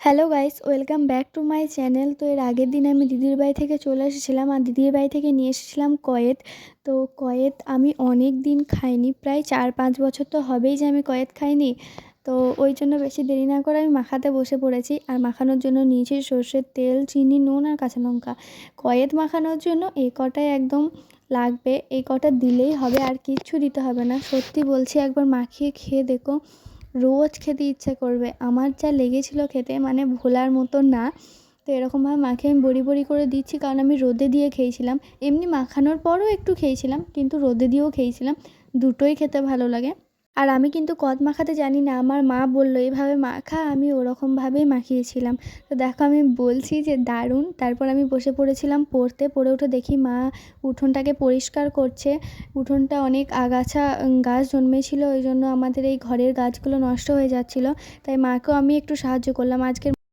Hello guys, welcome back to my channel. তো এর আগের দিন আমি দিদির বাড়ি থেকে চলে এসেছিলাম আর দিদির বাড়ি থেকে নিয়ে এসেছিলাম কয়েত তো কয়েত আমি অনেক দিন খাইনি, প্রায় চার পাঁচ বছর তো হবেই যে আমি কয়েত খাইনি। তো ওই জন্য বেশি দেরি না করে আমি মাখাতে বসে পড়েছি আর মাখানোর জন্য নিয়েছি সর্ষের তেল, চিনি, নুন আর কাঁচা লঙ্কা। কয়েত মাখানোর জন্য এই কটাই একদম লাগবে, এই কটা দিলেই হবে আর কিচ্ছু দিতে হবে না। সত্যি বলছি, একবার মাখিয়ে খেয়ে দেখো। রোজ খেতে ইচ্ছে করবে। আমার যা লেগেছিলো খেতে মানে ভোলার মতো না, তো এরকমভাবে মাখে আমি বড়ি বড়ি করে দিচ্ছি, কারণ আমি রোদে দিয়ে খেয়েছিলাম। এমনি মাখানোর পরও একটু খেয়েছিলাম, কিন্তু রোদে দিয়েও খেয়েছিলাম। দুটোই খেতে ভালো লাগে। আর আমি কিন্তু কদ মাখাতে জানি না, আমার মা বলল, এইভাবে মাখা? আমি ওরকমভাবেই মাখিয়েছিলাম। তো দেখো, আমি বলছি যে দারুণ। তারপর আমি বসে পড়েছিলাম পড়তে, পড়ে উঠে দেখি মা উঠোনটাকে পরিষ্কার করছে। উঠোনটা অনেক আগাছা গাছ জন্মেছিল, ওই জন্য আমাদের এই ঘরের গাছগুলো নষ্ট হয়ে যাচ্ছিল। তাই মাকেও আমি একটু সাহায্য করলাম। আজকের